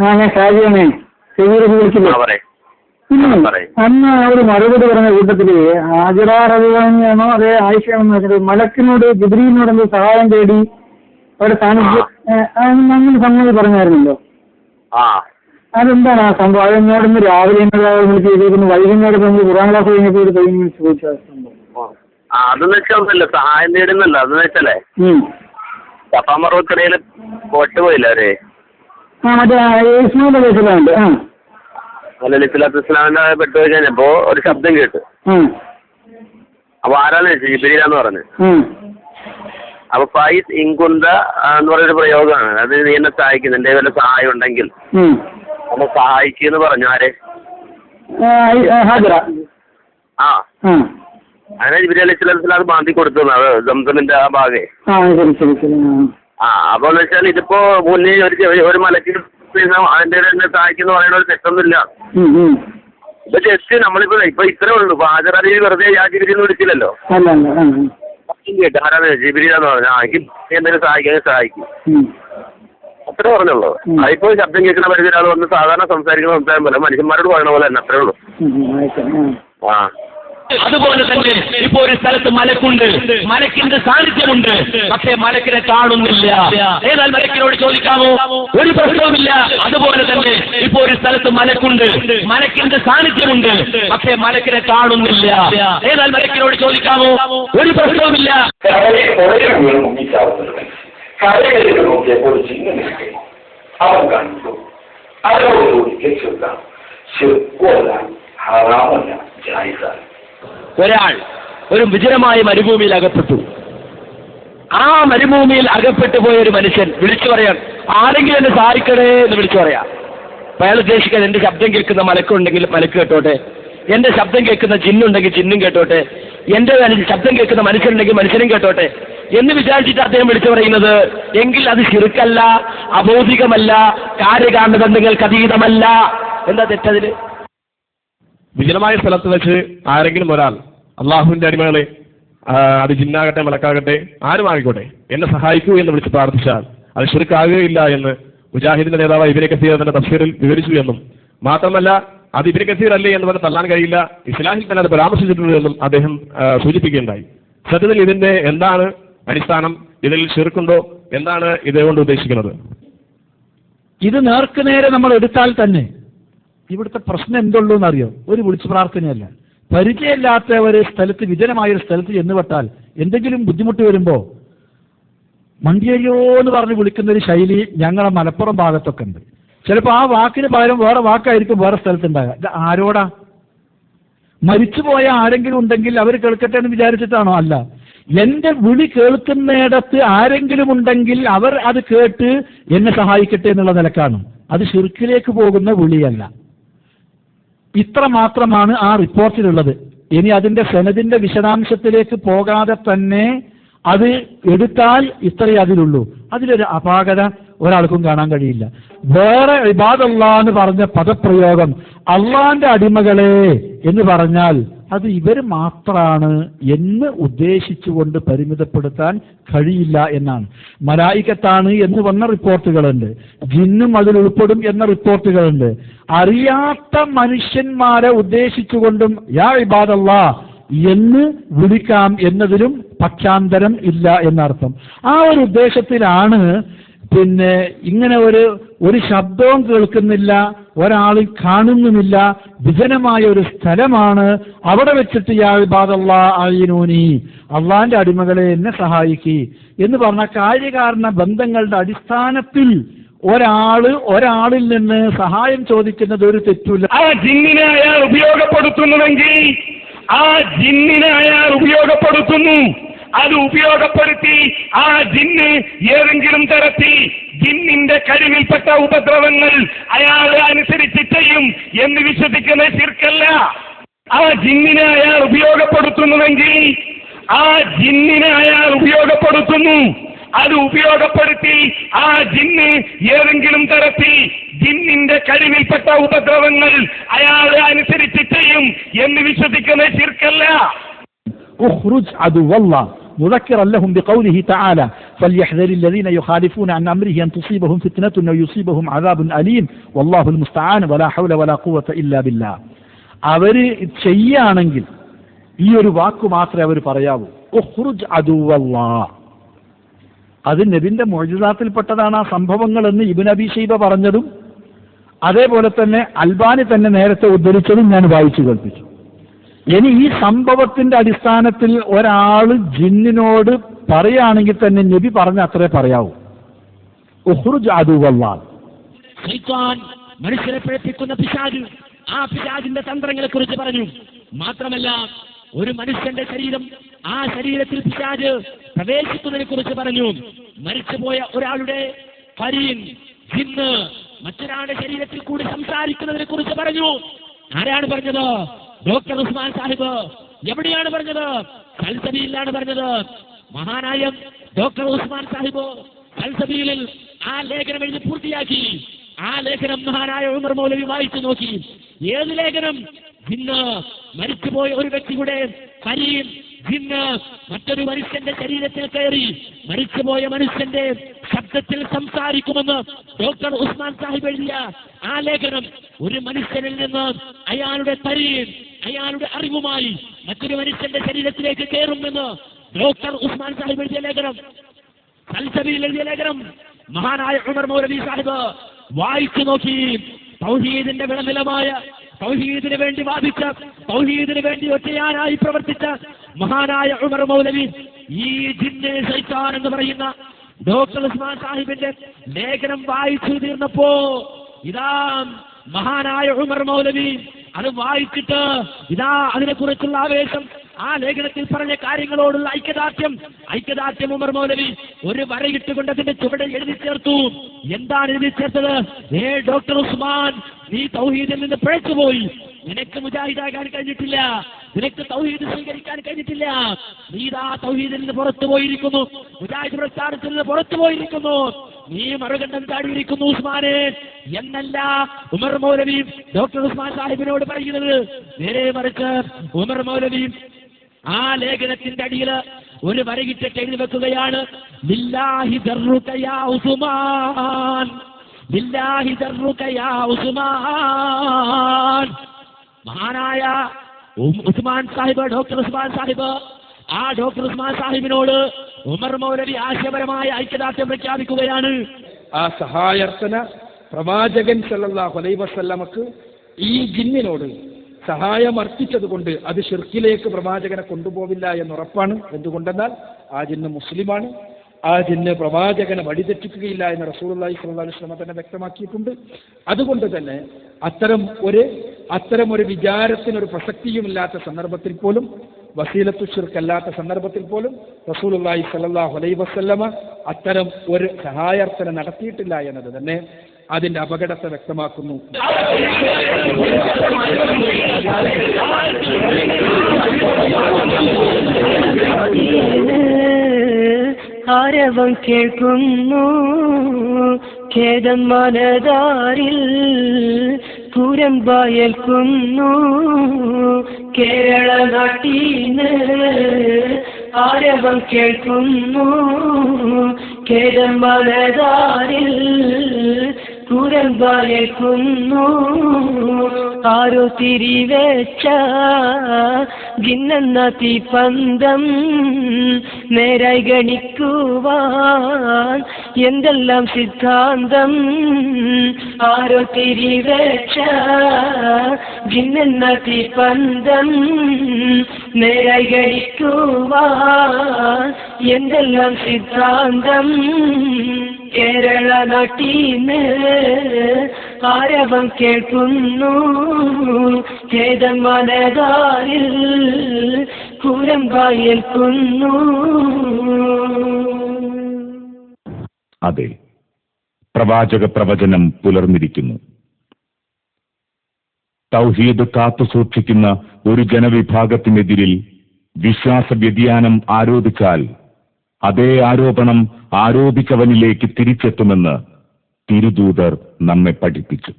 ആ ഞാൻ ഷാജിയാണേ. അന്ന് ഒരു മറുപടി പറഞ്ഞ കൂട്ടത്തിൽ ഹാജിറ റബിയാണോ അതേ ആയിഷയാണെന്ന് വെച്ചിട്ട് മലക്കിനോട് ജിബ്രീലിനോട് എന്തോ സഹായം തേടി അവരുടെ സാന്നിധ്യം അങ്ങനെ സംഗതി പറഞ്ഞായിരുന്നല്ലോ. ആ. അതെന്താണ് ആ സംഭവം? അത് എന്നോട് ഇന്ന് രാവിലെ എന്നോട് ചെയ്തേക്കുന്നു വൈകുന്നേരം നമ്മൾ കുറാൻ ക്ലാസ് കഴിഞ്ഞപ്പോൾ ചോദിച്ചു സംഭവം. അതെന്ന് വെച്ചാൽ സഹായം തേടുന്നല്ലോ. അതെന്ന് വെച്ചാലേ ഉം. സഫാമറുക്കടയിൽ പൊട്ടുപോയില്ല അവർ? ആ മറ്റേ ഇസ്മാന്റെ കേസിലുണ്ട് ആ. ലലിത്തുലാത്ത് ഇസ്ലാമിന്റെ പെട്ടുപോയി കഴിഞ്ഞപ്പോ ഒരു ശബ്ദം കേട്ടു. അപ്പോൾ അപ്പൊ ആരാന്ന് വെച്ചു ജിബിരിയാന്ന് പറഞ്ഞു. അപ്പോൾ അപ്പൊ ഫൈസ് ഇൻകുന്ത എന്ന് പറയുന്നൊരു പ്രയോഗമാണ്. അത് നീ എന്നെ സഹായിക്കുന്നു. എന്റെ വല്ല സഹായം ഉണ്ടെങ്കിൽ. അപ്പൊ എന്നെ സഹായിക്കുന്നു പറഞ്ഞു ആരെ? ഹാജിറ. ആ. അങ്ങനെ ജിബിരി സ്വലാത്തു വസ്സലാം അത് മാന്തി കൊടുത്തു അത് സംസമിന്റെ ആ ഭാഗം. ആ ശരി ശരി ശരി ആ. ആ അപ്പൊ എന്ന് വെച്ചാൽ ഇതിപ്പോ മുന്നേ ഒരു ഒരു മലക്ക് പിന്നെ അതിന്റെ തന്നെ സഹായിക്കുന്നു പറയുന്ന ഒരു തെറ്റൊന്നുമില്ല. ഇപ്പൊ ജസ്റ്റ് നമ്മളിപ്പോ ഇപ്പൊ ഇത്രേ ഉള്ളൂ. ഇപ്പൊ ഹാജറലി വെറുതെ ആ ജിബിരി എന്ന് വിളിച്ചില്ലല്ലോ. കേട്ടോ ആരാണ് ജിബിരിയാന്ന് പറഞ്ഞു ആ എനിക്ക് എന്തെങ്കിലും സഹായിക്കാൻ സഹായിക്കും. അത്രേ പറഞ്ഞുള്ളൂ. അതിപ്പോ ശബ്ദം കേൾക്കുന്ന പരിധി ഒരാൾ വന്ന് സാധാരണ സംസാരിക്കുന്ന സംസാരം പോലെ മനുഷ്യന്മാരോട് പറയണ പോലെ തന്നെ അത്രേ ഉള്ളൂ. ആ. അതുപോലെ തന്നെ ഇപ്പൊ ഒരു സ്ഥലത്ത് മലക്കുണ്ട്. മലക്കിന്റെ സാന്നിധ്യമുണ്ട്. പക്ഷേ മലക്കിനെ കാണുന്നില്ല. ഏതാൽ മലക്കിനോട് ചോദിക്കാമോ? ഒരു പ്രശ്നവുമില്ല. അതുപോലെ തന്നെ ഇപ്പൊ ഒരു സ്ഥലത്ത് മലക്കുണ്ട്. മലക്കിന്റെ സാന്നിധ്യമുണ്ട്. പക്ഷേ മലക്കിനെ കാണുന്നില്ല. ഏതാൽ മലക്കിനോട് ചോദിക്കാമോ? ഒരു പ്രശ്നവുമില്ല. അവൻ ഹറാമല്ല ജായിസാണ്. ഒരാൾ ഒരു വിജനമായ മരുഭൂമിയിൽ അകപ്പെട്ടു. ആ മരുഭൂമിയിൽ അകപ്പെട്ടു പോയ ഒരു മനുഷ്യൻ വിളിച്ചു പറയാൻ ആരെങ്കിലും എന്നെ സഹായിക്കണേ എന്ന് വിളിച്ചു പറയാം. അപ്പൊ അയാൾ ഉദ്ദേശിക്കാൻ എന്റെ ശബ്ദം കേൾക്കുന്ന മലക്കുണ്ടെങ്കിൽ മലക്ക് കേട്ടോട്ടെ. എന്റെ ശബ്ദം കേൾക്കുന്ന ജിന്നുണ്ടെങ്കിൽ ജിന്നും കേട്ടോട്ടെ. എന്റെ ശബ്ദം കേൾക്കുന്ന മനുഷ്യനുണ്ടെങ്കിൽ മനുഷ്യനും കേട്ടോട്ടെ. എന്ന് വിചാരിച്ചിട്ട് അദ്ദേഹം വിളിച്ചു പറയുന്നത് എങ്കിൽ അത് ശിറുക്കല്ല അബോധികമല്ല കാര്യകാരണബന്ധങ്ങൾക്ക് അതീതമല്ല. എന്താ തെറ്റതിൽ? വിജനമായ സ്ഥലത്ത് വെച്ച് ആരെങ്കിലും ഒരാൾ അള്ളാഹുവിന്റെ അടിമകളെ അത് ജിന്നാകട്ടെ മലക്കാകട്ടെ ആരും ആയിക്കോട്ടെ എന്നെ സഹായിക്കൂ എന്ന് വിളിച്ച് പ്രാർത്ഥിച്ചാൽ അത് ശുരുക്കാകുകയില്ല എന്ന് മുജാഹിദിന്റെ നേതാവ് ഇബിനെ കസീർ തന്റെ തഫ്സീറിൽ വിവരിച്ചു എന്നും മാത്രമല്ല അത് ഇബിനെ കസീർ അല്ലേ എന്ന് പറഞ്ഞ് തള്ളാൻ കഴിയില്ല ഇസ്ലാഹിൽ തന്നെ അത് പരാമർശിച്ചിട്ടുണ്ട് എന്നും അദ്ദേഹം സൂചിപ്പിക്കുകയുണ്ടായി. സത്യത്തിൽ ഇതിന്റെ എന്താണ് അടിസ്ഥാനം? ഇതിൽ ശിർക്കുണ്ടോ? എന്താണ് ഇതുകൊണ്ട് ഉദ്ദേശിക്കുന്നത്? ഇത് നേർക്കുനേരെ നമ്മൾ എടുത്താൽ തന്നെ ഇവിടുത്തെ പ്രശ്നം എന്തുള്ളൂ എന്നറിയോ? ഒരു വിളിച്ചു പ്രാർത്ഥനയല്ല. പരിചയമില്ലാത്ത ഒരു സ്ഥലത്ത് വിജനമായ ഒരു സ്ഥലത്ത് ചെന്നുപെട്ടാൽ എന്തെങ്കിലും ബുദ്ധിമുട്ട് വരുമ്പോ മണ്ടിയരിയോ എന്ന് പറഞ്ഞ് വിളിക്കുന്ന ഒരു ശൈലി ഞങ്ങളെ മലപ്പുറം ഭാഗത്തൊക്കെ ഉണ്ട്. ചിലപ്പോൾ ആ വാക്കിന് പകരം വേറെ വാക്കായിരിക്കും വേറെ സ്ഥലത്തുണ്ടാകുക ഇത് ആരോടാ? മരിച്ചുപോയ ആരെങ്കിലും ഉണ്ടെങ്കിൽ അവർ കേൾക്കട്ടെ എന്ന് വിചാരിച്ചിട്ടാണോ? അല്ല. എന്റെ വിളി കേൾക്കുന്നിടത്ത് ആരെങ്കിലും ഉണ്ടെങ്കിൽ അവർ അത് കേട്ട് എന്നെ സഹായിക്കട്ടെ എന്നുള്ള നിലക്കാണ്. അത് ശുരുക്കിലേക്ക് പോകുന്ന വിളിയല്ല. ഇത്ര മാത്രമാണ് ആ റിപ്പോർട്ടിലുള്ളത്. ഇനി അതിന്റെ സെനദിന്റെ വിശദാംശത്തിലേക്ക് പോകാതെ തന്നെ അത് എടുത്താൽ ഇത്രയേ അതിലുള്ളൂ. അതിലൊരു അപാകത ഒരാൾക്കും കാണാൻ കഴിയില്ല. വേറെ ഇബാദല്ലാ എന്ന് പറഞ്ഞ പദപ്രയോഗം അള്ളാന്റെ അടിമകളെ എന്ന് പറഞ്ഞാൽ അത് ഇവർ മാത്രാണ് എന്ന് ഉദ്ദേശിച്ചുകൊണ്ട് പരിമിതപ്പെടുത്താൻ കഴിയില്ല എന്നാണ്. മലായിക്കത്താണ് എന്ന് വന്ന റിപ്പോർട്ടുകളുണ്ട്. ജിന്നും അതിൽ ഉൾപ്പെടും എന്ന റിപ്പോർട്ടുകളുണ്ട്. അറിയാത്ത മനുഷ്യന്മാരെ ഉദ്ദേശിച്ചുകൊണ്ടും യാ ഇബാദല്ലാ എന്ന് വിളിക്കാം എന്നതിലും പക്ഷാന്തരം ഇല്ല എന്നർത്ഥം. ആ ഒരു ഉദ്ദേശത്തിലാണ് പിന്നെ ഇങ്ങനെ ഒരു ഒരു ശബ്ദവും കേൾക്കുന്നില്ല ഒരാളും കാണുന്നുമില്ല വിജനമായ ഒരു സ്ഥലമാണ് അവിടെ വെച്ചിട്ട് യാ ഇബാദല്ലാ അയ്യനൂനി അള്ളാന്റെ അടിമകളെ എന്നെ സഹായിക്കി എന്ന് പറഞ്ഞ കാര്യകാരണ ബന്ധങ്ങളുടെ അടിസ്ഥാനത്തിൽ ഒരാൾ ഒരാളിൽ നിന്ന് സഹായം ചോദിക്കുന്നത് ഒരു തെറ്റില്ല ആ ജിന്നിനെ അയാൾ ഉപയോഗപ്പെടുത്തുന്നുവെങ്കിൽ ആ ജിന്നിനെ അയാൾ ഉപയോഗപ്പെടുത്തുന്നു. അത് ഉപയോഗപ്പെടുത്തി ആ ജിന്ന് ഏതെങ്കിലും തരത്തിൽ ജിന്നിന്റെ കഴിവിൽപ്പെട്ട ഉപദ്രവങ്ങൾ അയാൾ അനുസരിച്ച് ചെയ്യും എന്ന് വിശ്വസിക്കുന്ന ചിർക്കല്ല ആ ജിന്നിനെ അയാൾ ഉപയോഗപ്പെടുത്തുന്നുവെങ്കിൽ ആ ജിന്നിനെ അയാൾ ഉപയോഗപ്പെടുത്തുന്നു. അത് ഉപയോഗപ്പെടുത്തി ആ ജിന്ന് ഏതെങ്കിലും തരത്തിൽ ജിന്നിന്റെ കഴിവിൽപ്പെട്ട ഉപദ്രവങ്ങൾ അയാൾ അനുസരിച്ച് ചെയ്യും എന്ന് വിശ്വസിക്കുന്ന ചിർക്കല്ല مذكرا لهم بقوله تعالى فليحذر الذين يخالفون عن أمره أن تصيبهم فتنة أو يصيبهم عذاب أليم والله المستعان ولا حول ولا قوة إلا بالله അവര് ചെയ്യാണെങ്കിൽ ഈ ഒരു വാക്ക് മാത്രമേ അവർ പറയാവൂ ഉഖ്റുജ് അദുവല്ലാ അത് നബിന്റെ മോജിദാത്തിൽപ്പെട്ടതാണ് ആ സംഭവങ്ങൾ എന്ന് ഇബിൻ അബി ഷൈബ പറഞ്ഞതും അതേപോലെ തന്നെ അൽബാനി തന്നെ നേരത്തെ ഉദ്ധരിച്ചതും ഞാൻ വായിച്ചു കേൾപ്പിച്ചു ഇനി ഈ സംഭവത്തിന്റെ അടിസ്ഥാനത്തിൽ ഒരാൾ ജിന്നിനോട് പറയുകയാണെങ്കിൽ തന്നെ നബി പറഞ്ഞ അത്രേ പറയാവൂ. മനുഷ്യരെ പിഴപ്പിക്കുന്ന പിശാജ് ആ പിശാജിന്റെ തന്ത്രങ്ങളെ കുറിച്ച് പറഞ്ഞു. മാത്രമല്ല ഒരു മനുഷ്യന്റെ ശരീരം ആ ശരീരത്തിൽ പിശാജ് പ്രവേശിക്കുന്നതിനെ കുറിച്ച് പറഞ്ഞു. മരിച്ചുപോയ ഒരാളുടെ കരീൻ ജിന്ന് മറ്റൊരാളുടെ ശരീരത്തിൽ കൂടി സംസാരിക്കുന്നതിനെ കുറിച്ച് പറഞ്ഞു. ആരാണ് പറഞ്ഞത്? ഡോക്ടർ ഉസ്മാൻ സാഹിബ് എവിടെയാണ് പറഞ്ഞത്? കൽസബിയിലാണ് പറഞ്ഞത്. മഹാനായ ഡോക്ടർ ഉസ്മാൻ സാഹിബ് കൽസബിയിൽ ആ ലേഖനം എഴുതി പൂർത്തിയാക്കി. ആ ലേഖനം മഹാനായ ഉമർ മൗലവി വായിച്ചു നോക്കി. ഏത് ലേഖനം? ഇന്ന് മരിച്ചുപോയ ഒരു വ്യക്തിയുടെ കരീം മറ്റൊരു മനുഷ്യന്റെ ശരീരത്തിൽ കയറി മരിച്ചുപോയ മനുഷ്യന്റെ ശബ്ദത്തിൽ സംസാരിക്കുമെന്ന് ഡോക്ടർ ഉസ്മാൻ സാഹിബ് എഴുതിയ ആ ലേഖനം ഒരു മനുഷ്യനിൽ നിന്ന് അയാളുടെ തരീൻ അയാളുടെ അറിവുമായി മറ്റൊരു മനുഷ്യന്റെ ശരീരത്തിലേക്ക് കയറുമെന്ന് ഡോക്ടർ ഉസ്മാൻ സാഹിബ് എഴുതിയ ലേഖനം. സൽസബിയിൽ എഴുതിയ ലേഖനം. മഹാനായ ഉമർ മൗലവി സാഹിബ് വായിച്ചു നോക്കി തൗഹീദിന്റെ വിളനിലമായ തൗഹീദിന് വേണ്ടി വാദിച്ച തൗഹീദിന് വേണ്ടി ഒറ്റയാനായി പ്രവർത്തിച്ച മഹാനായ ഉമർ മൗലവി ഈ ജിന്നെ സൈത്താൻ എന്ന് പറയുന്ന ഡോക്ടർ ഉസ്മാൻ സാഹിബിന്റെ ലേഖനം വായിച്ചു തീർന്നപ്പോ ഇതാ മഹാനായ ഉമർ മൗലവി അത് വായിച്ചിട്ട് ഇതാ അതിനെക്കുറിച്ചുള്ള ആവേശം. ആ ലേഖനത്തിൽ പറഞ്ഞ കാര്യങ്ങളോടുള്ള ഐക്യദാർഢ്യം. ഐക്യദാർഢ്യം ഉമർ മൗലവി ഒരു വരയിട്ടുകൊണ്ട് അതിന്റെ ചുവടെ എഴുതി ചേർത്തു. എന്താണ് എഴുതി ചേർത്തത്? ഏ ഡോക്ടർ ഉസ്മാൻ നീ തൗഹീദിൽ നിന്ന് പിഴച്ചുപോയി. നിനക്ക് മുജാഹിദാകാൻ കഴിഞ്ഞിട്ടില്ല. നിനക്ക് തൗഹീദ് സ്വീകരിക്കാൻ കഴിഞ്ഞിട്ടില്ല. നീ ഇതാ തൗഹീദിൽ നിന്ന് പുറത്തു പോയിരിക്കുന്നു. മുജാഹിദ് പ്രസ്ഥാനത്തിൽ നിന്ന് പുറത്തു പോയിരിക്കുന്നു. നീ മറുകണ്ഠം ചാടിയിരിക്കുന്നു ഉസ്മാനെ. എന്നല്ല ഉമർ മൗലവി ഡോക്ടർ ഉസ്മാൻ സാഹിബിനോട് പറയുന്നത്. നേരെ മറിച്ച് ഉമർ മൗലവി ആ ലേഖനത്തിന്റെ അടിയിൽ ഒരു വരകിട്ടിട്ട് എഴുതി വെക്കുകയാണ്. ഉസ്മാൻ. മഹാനായ ഉസ്മാൻ സാഹിബ് ഡോക്ടർ ഉസ്മാൻ സാഹിബ്. ആ ഡോക്ടർ ഉസ്മാൻ സാഹിബിനോട് ഉമർ മൗലവി ആശയപരമായ ഐക്യദാർഢ്യം പ്രഖ്യാപിക്കുകയാണ്. ആ സഹായർത്ഥന പ്രവാചകൻ അലൈഹി വസല്ലമക്ക് ഈ ജിന്നിനോട് സഹായം അർപ്പിച്ചതുകൊണ്ട് അത് ഷിർക്കിലേക്ക് പ്രവാചകനെ കൊണ്ടുപോവില്ല എന്നുറപ്പാണ്. എന്തുകൊണ്ടെന്നാൽ ആ ജിന്ന് മുസ്ലിമാണ്. ആ ജിന്ന് പ്രവാചകനെ വഴിതെറ്റിക്കുകയില്ല എന്ന് റസൂലുള്ളാഹി അള്ളാഹി അലൈഹി വസല്ലമ തന്നെ വ്യക്തമാക്കിയിട്ടുണ്ട്. അതുകൊണ്ട് തന്നെ അത്തരം ഒരു അത്തരം ഒരു വിചാരത്തിനൊരു പ്രസക്തിയുമില്ലാത്ത സന്ദർഭത്തിൽ പോലും വസീലത്തു ഷിർക്കല്ലാത്ത സന്ദർഭത്തിൽ പോലും റസൂലുള്ളാഹി സല്ലാഹു അലൈ വസല്ലമ അത്തരം ഒരു സഹായാർത്ഥന നടത്തിയിട്ടില്ല എന്നത് തന്നെ അതിന്റെ അപകടത്തെ വ്യക്തമാക്കുന്നു. ആരവം കേൾക്കുന്നു. ഖേദം മനതാരിൽ കൂരമ്പായേൽക്കുന്നു കേരള നാട്ടീന്ന് ആരവം കേൾക്കുന്നു. കേരമ്പലതാരിൽ കുന്നു ആരോ തിരിവേച്ച ഭിന്നെന്ന തീപന്തം നേരായി ഗണിക്കുവാൻ എന്തെല്ലാം സിദ്ധാന്തം ആരോ തിരിവേക്ഷ ഭിന്നെന്ന തിപന്തം നേരായി ഗണിക്കുവാൻ എന്തെല്ലാം സിദ്ധാന്തം കേരള നാട്ടീന്ന് ആരവം കേൾക്കുന്നു. ഖേദം മനതാരിൽ അതെ പ്രവാചക പ്രവചനം പുലർന്നിരിക്കുന്നു. തൗഹീദ് കാത്തുസൂക്ഷിക്കുന്ന ഒരു ജനവിഭാഗത്തിനെതിരിൽ വിശ്വാസ വ്യതിയാനം ആരോപിച്ചാൽ അതേ ആരോപണം ആരോപിച്ചവനിലേക്ക് തിരിച്ചെത്തുമെന്ന് തിരുദൂതർ നമ്മെ പഠിപ്പിച്ചു.